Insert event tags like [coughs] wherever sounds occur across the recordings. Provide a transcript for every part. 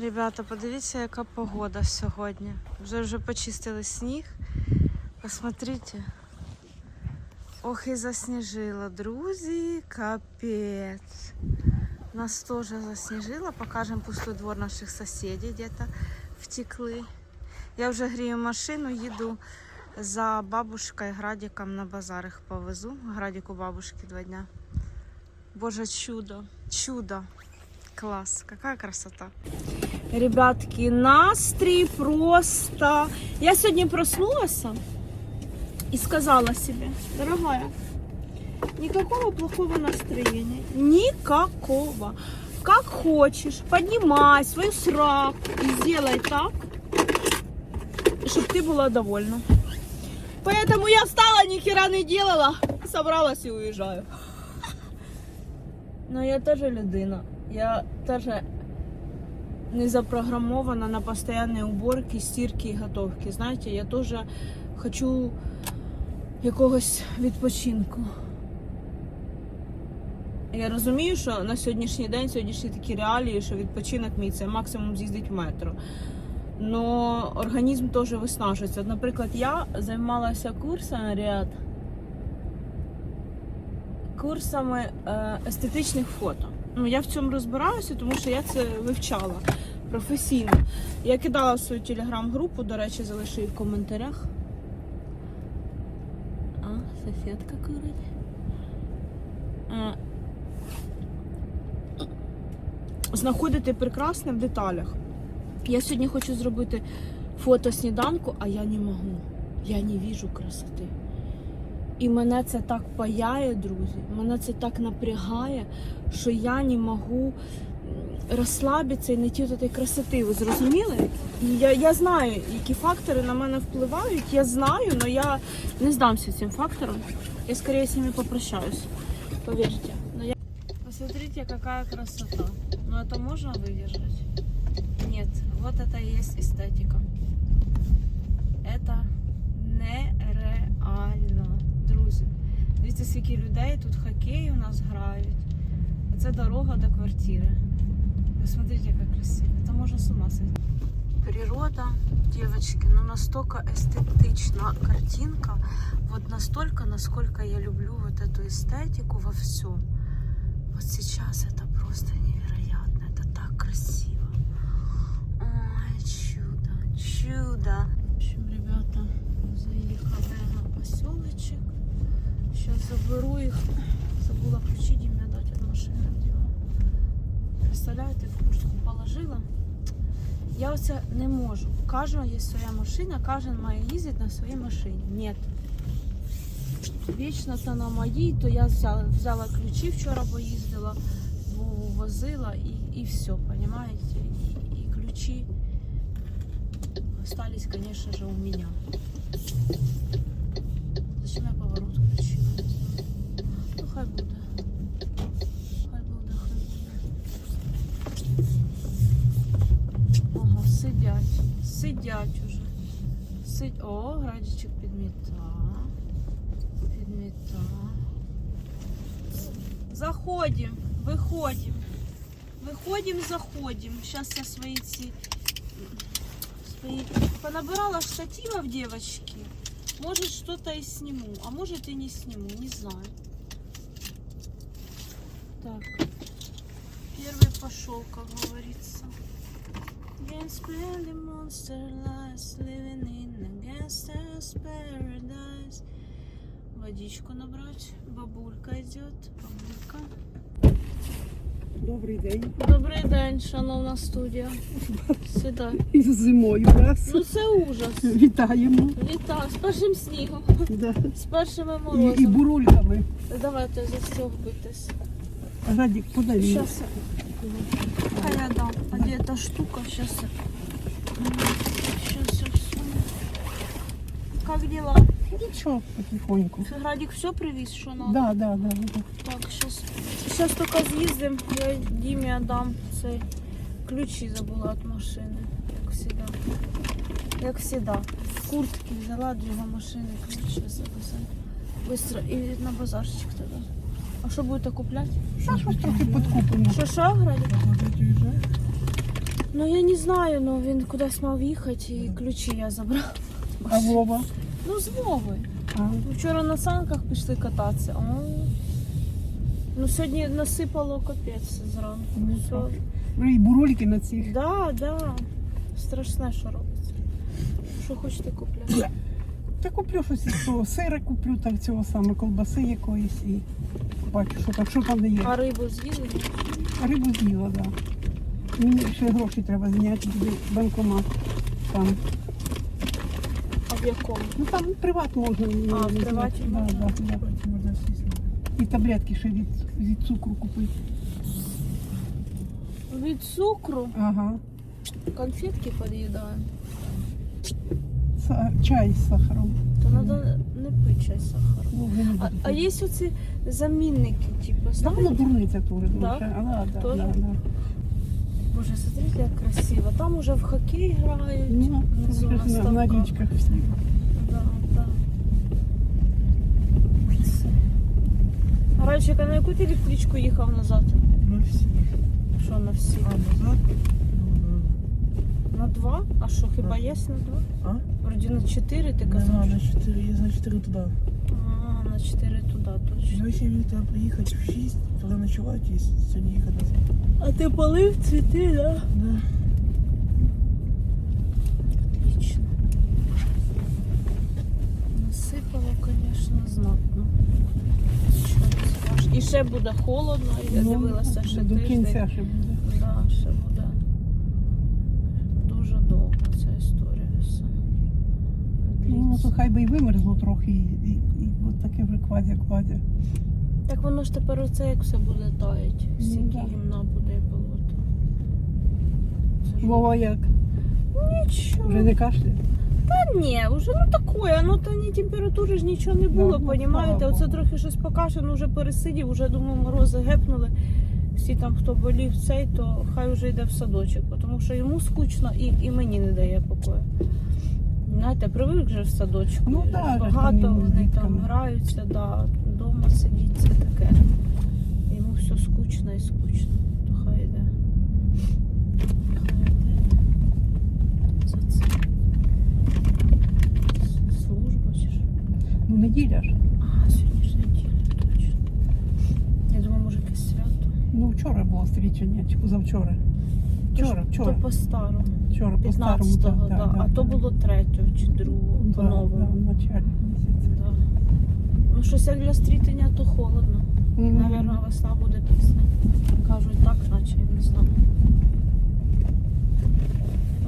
Ребята, подивіться, яка погода сьогодні. Вже вже почистили сніг. Посмотрите. Ох, і засніжило, друзі, капець. Нас теж засніжило. Покажемо пустой двор наших сусідів, где-то втекли. Я вже грію машину, їду за бабушкою Градиком на базар їх повезу. Градик у бабушки два дня. Боже, чудо, чудо. Класс, какая красота. Ребятки, настрій просто. Я сьогодні проснулася и сказала себе, дорогая, никакого плохого настроения, никакого. Как хочешь, поднимай свою сраку и сделай так, чтобы ты была довольна. Поэтому я встала, ни хера не делала, собралась и уезжаю. [laughs] Но я тоже людина. Я тоже не запрограмована на постоянные уборки, стирки і готовки. Знаєте, я теж хочу якогось відпочинку. Я розумію, що на сьогоднішній день, сьогоднішні такі реалії, що відпочинок мій це максимум з'їздить в метро. Но організм теж виснажується. Наприклад, я займалася курсами ряд курсами е, естетичних фото. Ну, я в цьому розбираюся, тому що я це вивчала професійно. Я кидала в свою телеграм-групу, до речі, залишу її в коментарях. А, сусідка курить. Знаходити прекрасне в деталях. Я сьогодні хочу зробити фото сніданку, а я не можу. Я не вижу красоти. І мене це так паяє, друзі. Мене це так напрягає, що я не можу розслабитися і не ті от красоти. Ви зрозуміли? І я, я знаю, які фактори на мене впливають. Я знаю, але я не здамся цим факторам. Я скорее з ними попрощаюсь. Поверьте. Но я... Посмотрите, какая красота. Ну это можно выдержать? Нет, вот это и есть эстетика. Это Дивіться, скільки людей тут хокей у нас грають. Це дорога до квартири. Посмотрите, яка красиво. Це можна з ума сойти. Природа, девочки, ну настолько эстетична картинка. Вот настолько, насколько я люблю вот эту эстетику во всем. Вот сейчас это просто невероятно. Это так красиво. Ой, чудо, чудо. Забыла ключи Диме дать от машины. Представляєте, в куртку положила. Я оце не можу. У кожного є своя машина, кожен має їздити на своїй машині. Ні. Вічно це на моїй, то я взяла, взяла ключі вчора, поїздила, Вову возила і, і все, понимаете? І, і ключі остались, конечно же, у меня. підміта. Підміта. Заходим, выходим. Выходим, заходим. Сейчас я свои ці свои понабирала штативов девочки. Может что-то и сниму, а может и не сниму, не знаю. Так, первый пошел, как говорится. Can't spend the monster lies living in a gangster's paradise. Водичку набрать. Бабулька идет. Бабулька. Добрий день. Добрий день, шановна студія. Сідай. Із зимою вас. Ну це ужас. Вітаємо. Вітаю з першим снігом, Да. з першими І, і бурульками. Давайте застегивайтесь. Радік, подай. Сейчас. А я дам. А где эта штука? Сейчас я. Сейчас я все. Как дела? Нічого, потихоньку. Градик все привез, что надо? Да, да, да, да. Так, сейчас. Сейчас только з'їздим. Я Дімі отдам цей ключі забула від машини. Як всегда. Як всегда. Куртки взяла до його машини, ключі записати. Быстро і на базарчик тоді. А що будете купляти? Що щось трохи підкупимо. Що що, Градик? Ну я не знаю, ну він кудись мав їхати і ключі я забрала. А Вова? Ну з. Вчора на санках пішли кататися. О. Ну сьогодні насипало капець зранку. Ну, Все. ну і бурульки на цих. Да, да. Страшне, що робиться. Що хочете купляти? [coughs] Та куплю щось із того. Сира куплю, так цього саме, колбаси якоїсь і бачу, що там, що там не є. А рибу з'їли? Рибу з'їла, так. Да. Мені ще гроші треба зняти, банкомат. Там. В якому? Ну там приват можна. А, в приваті да, можна? Да, да. Можна сісти. І таблетки ще від, від цукру купити. Від цукру Ага. конфетки під'їдаємо. Са- чай з сахаром. То треба не пити чай з сахаром. Ну, не А, буду а є оці замінники, типу, Та воно знаєте? дурниця теж Да? дуже. А, да, да, да, да. Боже, смотрите, як красиво. Там уже в хокей грають. Ну, внизу [laughs] це на вже на, на ставках. річках всі. Да, да. Це. А Ральчик, а на яку ти електричку їхав назад? Ну всі. Що на всі? А назад? Ну, На два? А що, хіба Так. є на два? А? Вроді на чотири ти Нема казав. на 4, є на 4 туди. А, на чотири Туди точно. Ну, треба приїхати в 6, туди ночувати і сьогодні їхати назад. А ти полив цвіти, да? Да. Отлично. Насипало, звісно, знатно. Скажеш. І ще буде холодно, я Ну, дивилася ще До тиждень. кінця ще буде. Да, ще буде дуже довго ця історія все. Ну, то хай би і вимерзло трохи, і, і, таке вже квадя-квадя. Так воно ж тепер оце як все буде таять. Ну, гімна буде і болото. Це ж Вова як? Нічого. Вже не кашляє? Та ні, вже ну таке, ну то ні температури ж нічого не було, Ну, ну, понімаєте? слава Оце Богу. трохи щось покашляв, ну вже пересидів, вже думаю, морози гепнули. Всі там, хто болів цей, то хай вже йде в садочок, тому що йому скучно і, і мені не дає покою. Знаєте, привик вже в садочку. Ну, там Багато вони там граються, да, вдома сидіть, це таке. Йому все скучно і скучно. То хай йде. Хай йде. За це. Служба чи ж? Ну, неділя ж. А, сьогодні ж неділя, точно. Я думаю, може якесь свято. Ну, вчора було свідчення, чи позавчора. Вчора, То вчора. То по-старому. Вчора по старому. 15-го, да, а то було 3-го чи 2-го, да, по-новому. да, в началі місяця. Да. Ну, щось як для стрітення, то холодно. Мгм. Наверно, весна буде пісня. Кажуть так, наче я не знаю.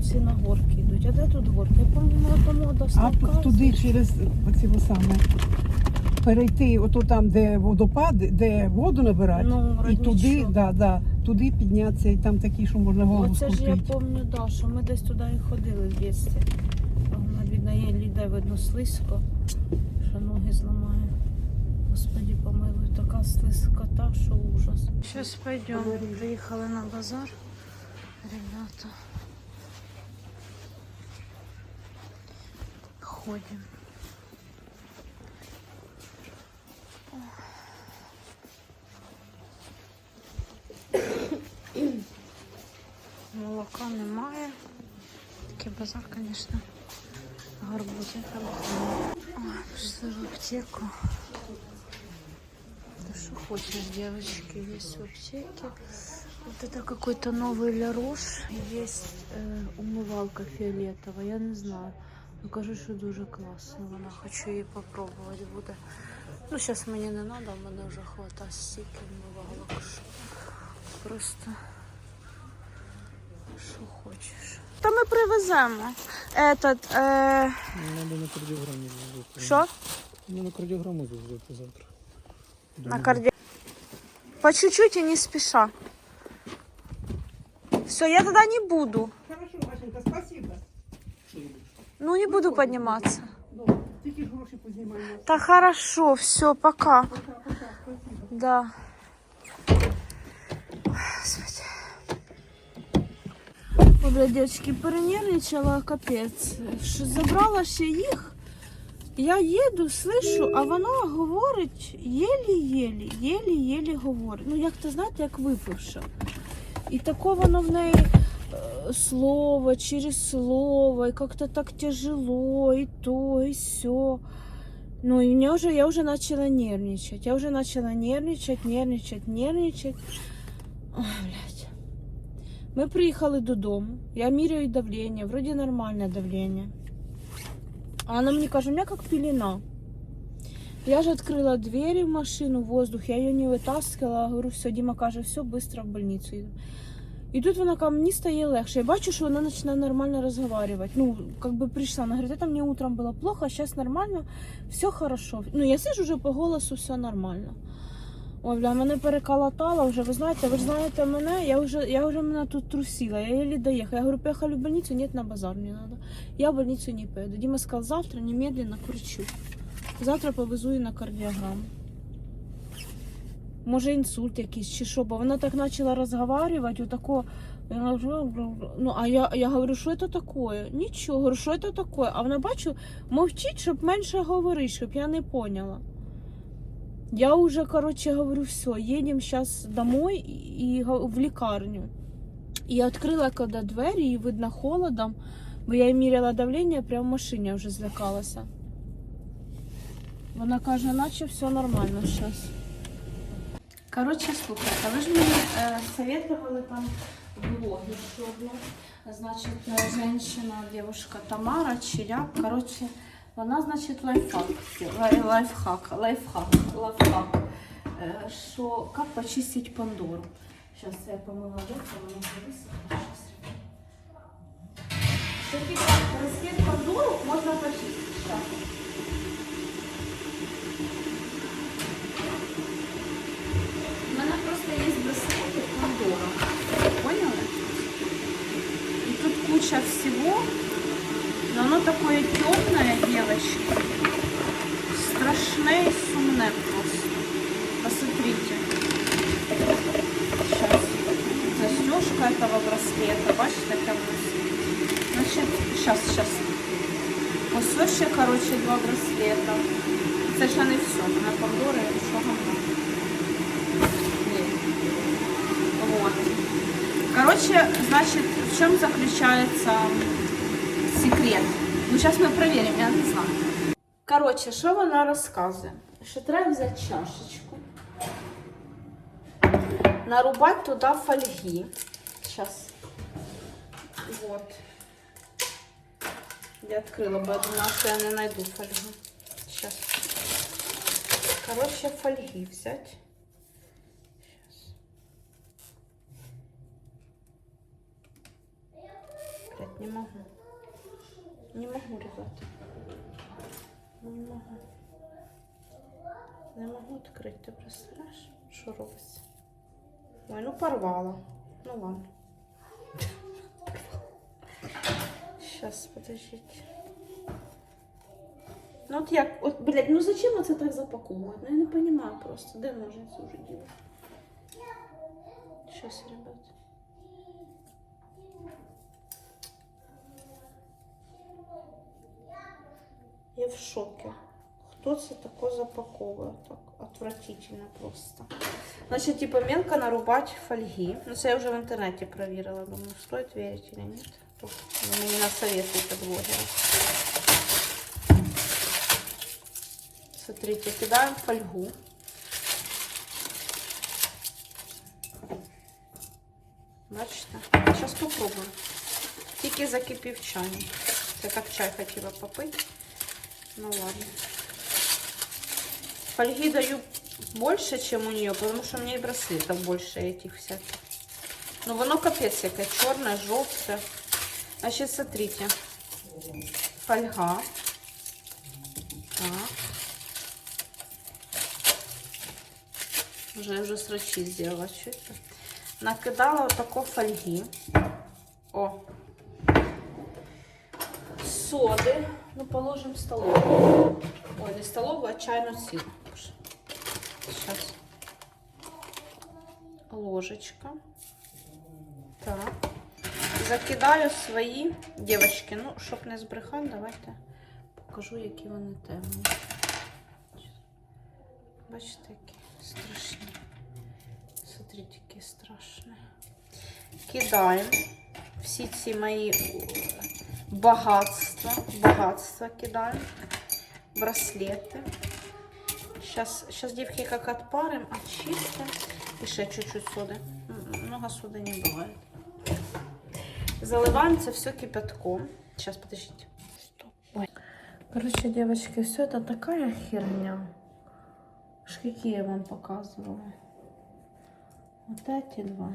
Всі на горки йдуть. А де тут горки? Я пам'ятаю, на тому А туди через оці саме перейти, ото там, де водопад, де воду набирати, Ну, і туди, да, да, туди піднятися, і там такі, що можна голову Оце ж я скрутити. пам'ятаю, да, що ми десь туди і ходили в дітстві. А Вона бідна є ліде, видно, слизько, що ноги зламає. Господи, помилуй, така слизькота, що ужас. Щось пойдемо. Приїхали на базар. Ребята. Ходим. Молока немає. Такий базар, звісно. Гарбузи хороші. Ой, пішли в аптеку. Да что хочешь, девочки, есть в аптеке. Вот это какой-то новый Ля Рош. Есть э, умывалка фиолетовая, я не знаю. Ну, кажуть, що дуже класно. Вона хочу її попробувати буде. Ну, зараз мені не треба, в мене вже хватає стільки вмивалок. що Просто Та ми привеземо. Этот, е... Надо на кардіограмі зробити. Що? Ну, на кардіограму зробити завтра. На карди... По чуть-чуть и не спеша. Все, я тогда не буду. Хорошо, Машенька, спасибо. Ну, не буду подниматься. Ну, тільки ж гроші познімаємо. Да хорошо, все, пока. Пока, пока, спасибо. Да. Господи. Ой, бля, девочки, перенервничала, капець. Що забрала ще їх. Я їду, слышу, а вона говорить єлі-єлі, єлі-єлі говорить. Ну, як то знаєте, як випивша. І тако воно в неї е, слово через слово, и как-то так тяжело, и то, и все. Ну, и мне уже, я уже начала нервничать. Я уже начала нервничать, нервничать, нервничать. Ой, блядь. Ми приїхали додому. Я міряю давлення, вроді нормальне давлення. А вона мені каже, у мене як пелена. Я же открыла двери в машину, воздух, я ее не вытаскивала. Говорю, все, Дима каже, все, быстро в больницу їду. І тут вона каже, мені стає легше. Я бачу, що вона починає нормально розговорювати. Ну, как бы прийшла. Вона говорить, это мне утром было плохо, а сейчас нормально, все хорошо. Ну, я сижу вже по голосу, все нормально. Ой, бля, мене переколотало вже. Ви знаєте, ви ж знаєте мене, я вже, я вже мене тут трусила, я еле доехала. Я говорю, поехали в больницу, нет, на базар мне надо. Я в больницу не поеду. Дима сказал, завтра немедленно кручу. Завтра повезу її на кардіограму. Може інсульт якийсь чи що, бо вона так почала розговорювати, отако. Ну, а я, я говорю, що це таке? Нічого, що це таке? А вона бачу, мовчить, щоб менше говорити, щоб я не поняла. Я уже, короче, говорю, все, едем сейчас домой и в лікарню. І відкрила коли двері, і видно холодом, бо я їй міряла давлення, прямо в машині я вже злякалася. Вона каже, наче все нормально зараз. Коротше, слухайте, ви ж мені е, советували там блоги, що одну, значить, е, девушка Тамара Черяк, коротше, вона, значить, лайфхак, лай- лайфхак, лайфхак, лайфхак, е, що, як почистити Пандору. Зараз я помила руки, вона висохла. Типа, розкид Пандору можна почистити. Щас. Поняли? И тут куча всего. Но оно такое темное, девочки. Страшное и сумное просто. Посмотрите. Сейчас. Застежка этого браслета. Бачите, как Значит, сейчас, сейчас. Ось короче, два браслета. Це ще не все. На Пандори що. Вот. Короче, значит, в чем заключается секрет? Ну, сейчас мы проверим, я не знаю. Короче, що вона розказує? Що треба взяти чашечку, нарубати туди фольги. Сейчас. Вот. Я открыла бы, я думала, что я не найду фольгу. Сейчас. Короче, фольги взять. Сейчас. Блядь, не могу. Не могу, ребята. Не могу. Не могу открыть, ты представляешь, что робиться? Ой, ну порвала. Ну ладно. Сейчас, подождите. Ну от як, от, блядь, ну зачем це так запаковувати? Ну я не понимаю просто, де ножниці уже діло. Сейчас, ребят. Я в шоке. Хто це таке запаковує? Так отвратительно просто. Значить, типа мелко нарубать фольги. Ну, це я вже в інтернеті перевірила. Думаю, стоит верить или нет. Тут ви мені насоветуєте блогера. Смотрите, кидаем фольгу. Бачите? Сейчас попробуем. Тільки закипів чайник. Я так чай хотіла попити. Ну ладно. Фольги даю больше, чем у нее, потому что у меня и браслетов больше этих всяких. Ну, воно капец якое, черное, желтое. Значит, смотрите. Фольга. Так. Уже я вже срачі сделала чуть. Накидала отако фольги. О. Соди. Ну, положим столовую. Ой, не столовую, а чайную силу. Сейчас. Ложечка. Так. Закидаю свої дівчатки. Ну, щоб не збрехати, давайте покажу, які вони темні. Бачите, які страшні. Смотрите, які страшні. Кидаємо. всі ці мої багатства, багатства кидаю. Браслети. Сейчас, сейчас девки как отпарим, очистим. И ще чуть-чуть соды. М, Много соды не бывает. Заливаем это все кипятком. Сейчас, подождите. Стоп. Ой. Короче, девочки, все это такая херня. Аж какие я вам показывала. Вот эти два.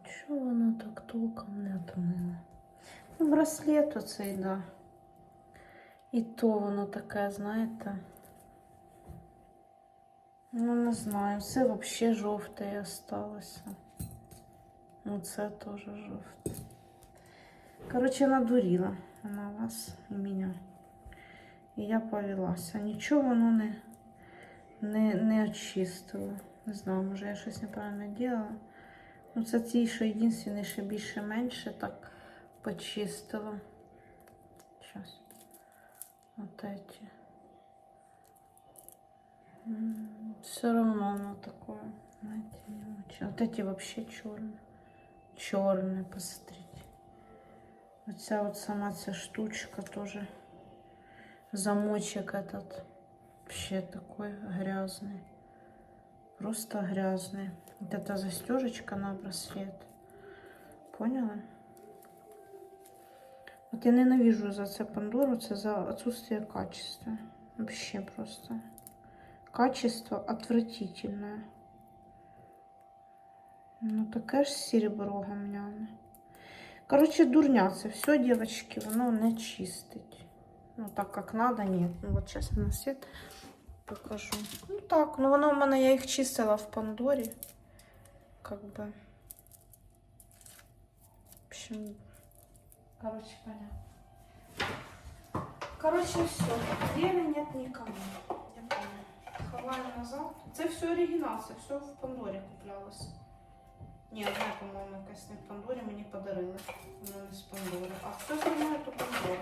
Нічого воно так толком не отмило. Ну, браслет оцей, да. І то воно таке, знаєте. Ну, не знаю, це взагалі жовте і осталося. Ну, це теж жовте. Коротше, надурила вона вас і мене. І я повелася. Нічого воно не, не, не очистило. Не знаю, може я щось неправильно робила. Ну, це ті, що єдине, що більше-менше так почистила. Сейчас. Вот эти. Все равно оно такое, знаете, не очень. Вот эти вообще черные. Черные, посмотрите. Вот вся вот сама ця штучка тоже. Замочек этот. Вообще такой грязный. Просто грязный. Вот эта застежечка на браслет. Поняла? От я ненавижу за це Пандору, це за отсутствие качества. Вообще просто. Качество отвратительное. Ну таке ж серебро гамняне. Короче, дурня це все, девочки, воно не чистить. Ну, так как надо, нет. Ну, вот сейчас я на свет покажу. Ну так, ну воно в мене, я їх чистила в Пандорі. Как бы. В общем, Короче, понятно. Короче, все. Деле нет никому. Я поняла. Ховаю назад. Це все оригінал, це все в Пандорі куплялось. Ні, одне, по-моєму, якась не в Пандорі мені подарили. Воно не з Пандори. А все остальное то Пандора.